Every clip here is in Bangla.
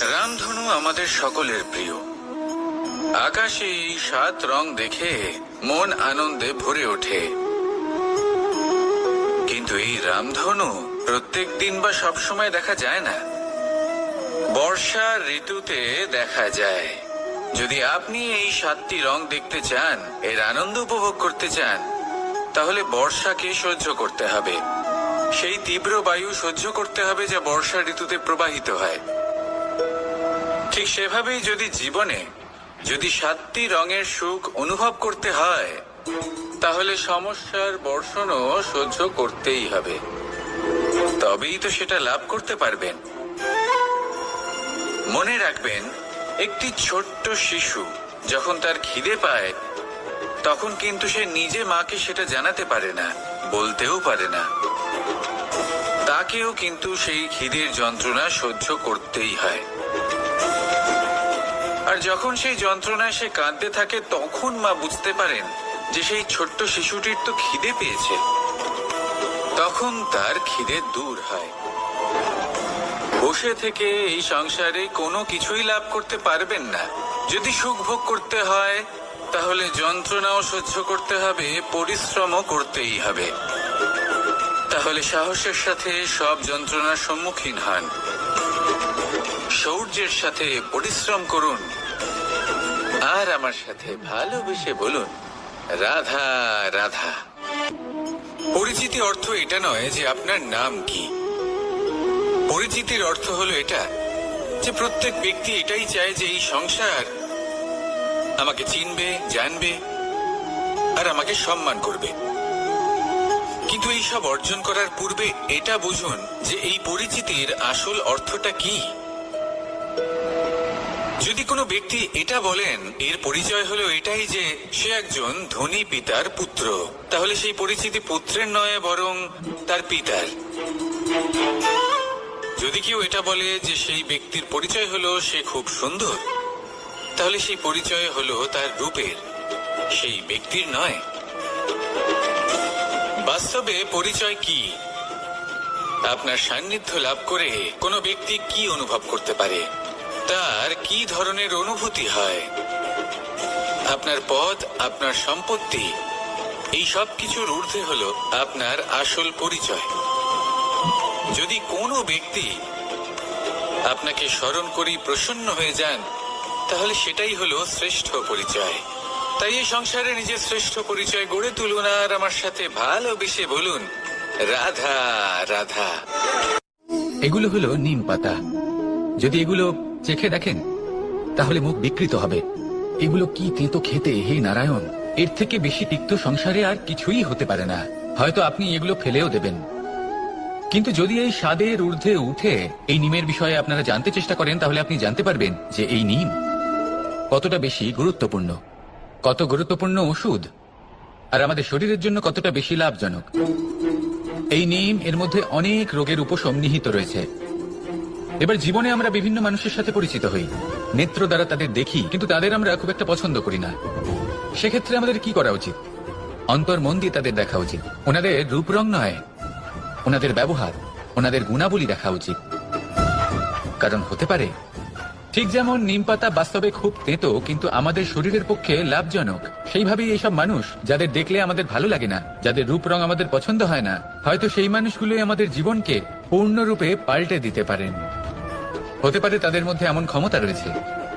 রামধনু আমাদের সকলের প্রিয়। আকাশে এই সাত রং দেখে মন আনন্দে ভরে ওঠে। কিন্তু এই রামধনু প্রত্যেক দিন বা সবসময় দেখা যায় না। বর্ষা ঋতুতে দেখা যায়। যদি আপনি এই সাতটি রং দেখতে চান, এর আনন্দ উপভোগ করতে চান, তাহলে বর্ষাকে সহ্য করতে হবে। সেই তীব্র বায়ু সহ্য করতে হবে যা বর্ষা ঋতুতে প্রবাহিত হয়। ঠিক সেভাবেই যদি জীবনে যদি সাতটি রঙের সুখ অনুভব করতে হয়, তাহলে সমস্যার বর্ষণও সহ্য করতেই হবে। তবেই তো সেটা লাভ করতে পারবেন। মনে রাখবেন, একটি ছোট্ট শিশু যখন তার খিদে পায়, তখন কিন্তু সে নিজে মাকে সেটা জানাতে পারে না, বলতেও পারে না। তাকেও কিন্তু সেই খিদের যন্ত্রণা সহ্য করতেই হয়। আর যখন সেই যন্ত্রণায় সে কাঁদতে থাকে, তখন মা বুঝতে পারেন যে সেই ছোট্ট শিশুটির তো খিদে পেয়েছে। তখন তার খিদে দূর হয়। বসে থেকে এই সংসারে কোনো কিছুই লাভ করতে পারবেন না। যদি সুখ ভোগ করতে হয়, তাহলে যন্ত্রণাও সহ্য করতে হবে, পরিশ্রমও করতেই হবে। তাহলে সাহসের সাথে সব যন্ত্রণার সম্মুখীন হন। শৌর্যের সাথে পরিশ্রম করুন। আর আমার সাথে ভালোবেসে বলুন, রাধা রাধা। পরিচিতি অর্থ এটা নয় যে আপনার নাম কি। পরিচিতির অর্থ হলো এটা যে প্রত্যেক ব্যক্তি এটাই চায় যে এই সংসার আমাকে চিনবে, জানবে আর আমাকে সম্মান করবে। কিন্তু এই সব অর্জন করার পূর্বে এটা বুঝুন যে এই পরিচিতির আসল অর্থটা কি। যদি কোনো ব্যক্তি এটা বলেন, এর পরিচয় হলো এটাই যে সে একজন ধনী পিতার পুত্র। তাহলে সেই পরিচিতি পুত্রের নয়, বরং তার পিতার। যদি কেউ এটা বলে যে সেই ব্যক্তির পরিচয় হলো সে খুব সুন্দর, তাহলে সেই পরিচয় হলো তার রূপের। সেই ব্যক্তির নয়। বাস্তবে পরিচয় কি? আপনার সান্নিধ্য লাভ করে কোনো ব্যক্তি কি অনুভব করতে পারে? তার কি ধরনের অনুভূতি হয়? আপনার পদ আপনার সম্পত্তি, এই সব কিছুর ঊর্ধ্বে হলো আপনার আসল পরিচয়। যদি কোনো ব্যক্তি আপনাকে স্মরণ করি প্রসন্ন হয়ে যান, তাহলে সেটাই হলো শ্রেষ্ঠ পরিচয়। তাই এই সংসারে নিজের শ্রেষ্ঠ পরিচয় গড়ে তুলুন আর আমার সাথে ভালোবেসে বলুন, রাধা রাধা। এগুলো হলো নিম পাতা। যদি এগুলো চেখে দেখেন তাহলে মুখ বিকৃত হবে। এগুলো কি তেতো খেতে, হে নারায়ণ? এর থেকে বেশি তিক্ত সংসারে আর কিছুই হতে পারে না। হয়তো আপনি এগুলো ফেলেও দেবেন। কিন্তু যদি এই স্বাদের ঊর্ধ্বে উঠে এই নিমের বিষয়ে আপনারা জানতে চেষ্টা করেন, তাহলে আপনি জানতে পারবেন যে এই নিম কতটা বেশি গুরুত্বপূর্ণ। কত গুরুত্বপূর্ণ ওষুধ? আর আমাদের শরীরের জন্য কতটা বেশি লাভজনক? এই নিম এর মধ্যে অনেক রোগের উপশম নিহিত রয়েছে। এবার জীবনে আমরা বিভিন্ন মানুষের সাথে পরিচিত হই। নেত্র দ্বারা তাদের দেখি, কিন্তু তাদের আমরা খুব একটা পছন্দ করি না। সেক্ষেত্রে আমাদের কি করা উচিত? অন্তর মন দিয়ে তাদের দেখা উচিত। ওনাদের রূপ রং নয়, ওনাদের ব্যবহার, ওনাদের গুণাবলী দেখা উচিত। কারণ হতে পারে, ঠিক যেমন নিম পাতা বাস্তবে খুব তেতো, কিন্তু আমাদের শরীরের পক্ষে লাভজনক। সেইভাবেই এইসব মানুষ, যাদের দেখলে আমাদের ভালো লাগে না, যাদের রূপ রং আমাদের পছন্দ হয় না, হয়তো সেই মানুষগুলোই আমাদের জীবনকে পূর্ণরূপে পাল্টে দিতে পারেন। হতে পারে তাদের মধ্যে এমন ক্ষমতা রয়েছে।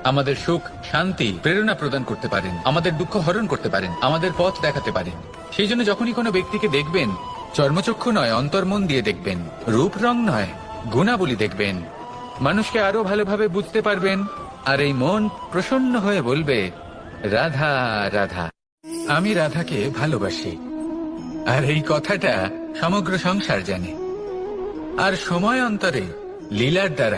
আমাদের সুখ, শান্তি, প্রেরণা প্রদান করতে পারেন। আমাদের দুঃখ হরণ করতে পারেন। আমাদের পথ দেখাতে পারেন। সেই জন্য যখনই কোনো ব্যক্তিকে দেখবেন, চর্মচক্ষু নয়, অন্তর্মন দিয়ে দেখবেন। রূপ রং নয়, গুণাবলী দেখবেন। মানুষকে আরও ভালোভাবে বুঝতে পারবেন আর এই মন প্রসন্ন হয়ে বলবে, রাধা রাধা, আমি রাধাকে ভালোবাসি। আর এই কথাটা সমগ্র সংসার জানে। আর সময় অন্তরে লীলার দ্বারা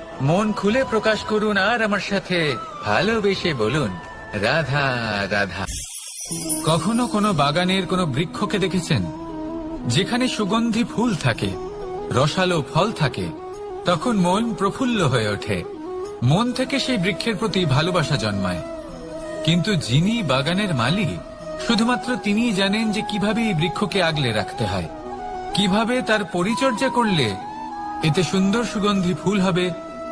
মন খুলে প্রকাশ করুন আর আমার সাথে ভালোবেসে বলুন। রাধা রাধা। কখনো কোনো বাগানের কোনো বৃক্ষকে দেখেছেন? যেখানে সুগন্ধি ফুল থাকে, রসালো ফল থাকে, তখন মন প্রফুল্ল হয়ে ওঠে। মন থেকে সেই বৃক্ষের প্রতি ভালোবাসা জন্মায়। কিন্তু যিনি বাগানের মালিক, শুধুমাত্র তিনিই জানেন যে কীভাবে এই বৃক্ষকে আগলে রাখতে হয়। কীভাবে তার পরিচর্যা করলে এতে সুন্দর সুগন্ধি ফুল হবে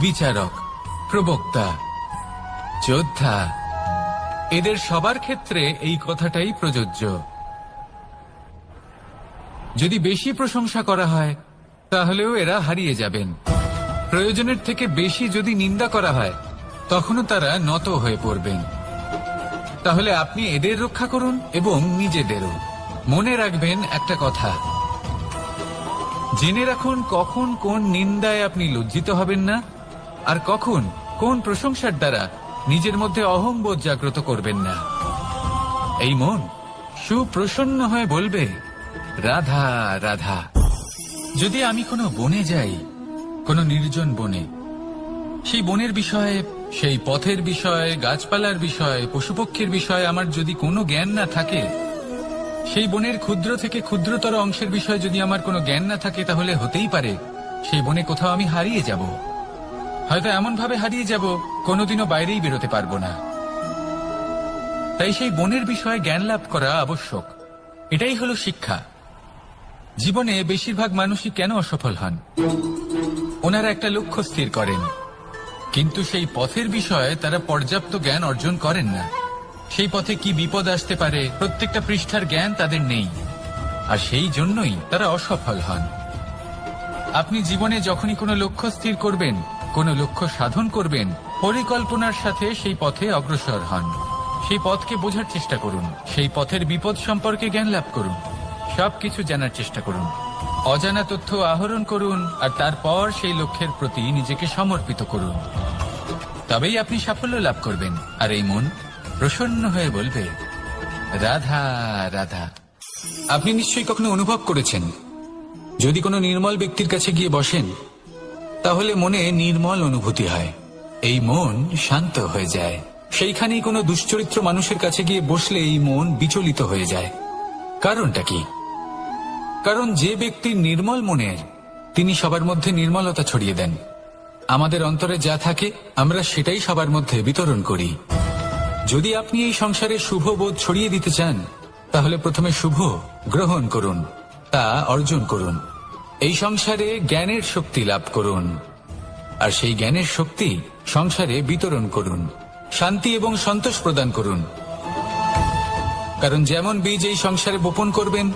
বিচারক, প্রবক্তা, যোদ্ধা, এদের সবার ক্ষেত্রে এই কথাটাই প্রযোজ্য। যদি বেশি প্রশংসা করা হয়, তাহলেও এরা হারিয়ে যাবেন। প্রয়োজনের থেকে বেশি যদি নিন্দা করা হয়, তখনও তারা নত হয়ে পড়বেন। তাহলে আপনি এদের রক্ষা করুন এবং নিজেদেরও। মনে রাখবেন একটা কথা। জেনে রাখুন কখন কোন নিন্দায় আপনি লজ্জিত হবেন না। আর কখন, কোন প্রশংসার দ্বারা নিজের মধ্যে অহংবোধ জাগ্রত করবেন না? এই মন সুপ্রসন্ন হয়ে বলবে, রাধা রাধা। যদি আমি কোনো বনে যাই, কোনো নির্জন বনে, সেই বনের বিষয়ে, সেই পথের বিষয়ে, গাছপালার বিষয়ে, পশুপক্ষীর বিষয়ে আমার যদি কোনো জ্ঞান না থাকে, সেই বনের ক্ষুদ্র থেকে ক্ষুদ্রতর অংশের বিষয়ে যদি আমার কোনো জ্ঞান না থাকে, তাহলে হতেই পারে, সেই বনে কোথাও আমি হারিয়ে যাব। হয়তো এমন ভাবে হারিয়ে যাব, কোনোদিনও বাইরেই বেরোতে পারব না। তাই সেই বনের বিষয়ে জ্ঞান লাভ করা আবশ্যক। এটাই হলো শিক্ষা। জীবনে বেশিরভাগ মানুষই কেন অসফল হন? ওনারা একটা লক্ষ্য স্থির করেন। কিন্তু সেই পথের বিষয়ে তারা পর্যাপ্ত জ্ঞান অর্জন করেন না। সেই পথে কি বিপদ আসতে পারে, প্রত্যেকটা পৃষ্ঠার জ্ঞান তাদের নেই। আর সেই জন্যই তারা অসফল হন। আপনি জীবনে যখনই কোনো লক্ষ্য স্থির করবেন কোনো লক্ষ্য সাধন করবেন, পরিকল্পনার সাথে সেই পথে অগ্রসর হন। সেই পথকে বোঝার চেষ্টা করুন। সেই পথের বিপদ সম্পর্কে জ্ঞান লাভ করুন। সবকিছু জানার চেষ্টা করুন। অজানা তথ্য আহরণ করুন আর তারপর সেই লক্ষ্যের প্রতি নিজেকে সমর্পিত করুন। তবেই আপনি সাফল্য লাভ করবেন। আর এই মন প্রসন্ন হয়ে বলবে, রাধা রাধা। আপনি নিশ্চয়ই কখনো অনুভব করেছেন, যদি কোনো নির্মল ব্যক্তির কাছে গিয়ে বসেন তাহলে মনে নির্মল অনুভূতি হয়। এই মন শান্ত হয়ে যায়। সেইখানেই কোনো দুশ্চরিত্র মানুষের কাছে গিয়ে বসলে এই মন বিচলিত হয়ে যায়। কারণটা কি? কারণ যে ব্যক্তি নির্মল মনের, তিনি সবার মধ্যে নির্মলতা ছড়িয়ে দেন। আমাদের অন্তরে যা থাকে, আমরা সেটাই সবার মধ্যে বিতরণ করি। যদি আপনি এই সংসারে শুভ বোধ ছড়িয়ে দিতে চান, তাহলে প্রথমে শুভ গ্রহণ করুন, তা অর্জন করুন। এই সংসারে জ্ঞানের শক্তি লাভ করুন। আর সেই জ্ঞানের শক্তি সংসারে বিতরণ করুন। শান্তি এবং সন্তোষ প্রদান করুন। কারণ যেমন বীজ এই সংসারে বপন করবেন,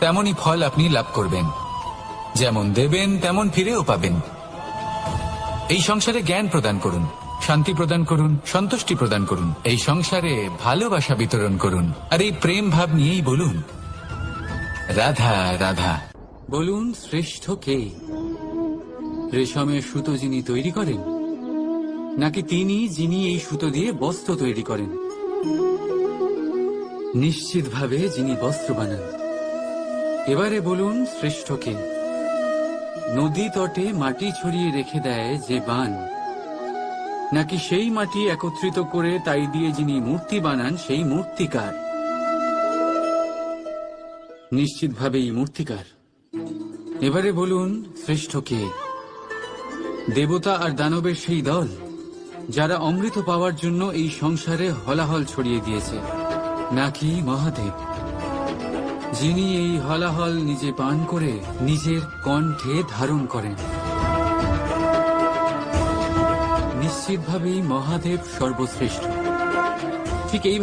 তেমনই ফল আপনি লাভ করবেন। যেমন দেবেন, তেমন ফিরেও পাবেন। এই সংসারে জ্ঞান প্রদান করুন, শান্তি প্রদান করুন, সন্তুষ্টি প্রদান করুন। এই সংসারে ভালোবাসা বিতরণ করুন। আর এই প্রেম ভাব নিয়েই বলুন, রাধা রাধা। বলুন, শ্রেষ্ঠ কে? রেশমের সুতো যিনি তৈরি করেন, নাকি তিনি যিনি এই সুতো দিয়ে বস্ত্র তৈরি করেন? নিশ্চিতভাবে যিনি বস্ত্র বানান। এবারে বলুন, শ্রেষ্ঠ কে? নদী তটে মাটি ছড়িয়ে রেখে দেয় যে বান, নাকি সেই মাটি একত্রিত করে তাই দিয়ে যিনি মূর্তি বানান, সেই মূর্তিকার? নিশ্চিতভাবেই মূর্তিকার। এবারে বলুন, শ্রেষ্ঠ কে? দেবতা আর দানবের সেই দল, যারা অমৃত পাওয়ার জন্য এই সংসারে হলাহল ছড়িয়ে দিয়েছে। নাকি মহাদেব? যিনি এই হলাহল নিজে পান করে নিজের কণ্ঠে ধারণ করেন। নিশ্চিতভাবেই মহাদেব সর্বশ্রেষ্ঠ। ঠিক এই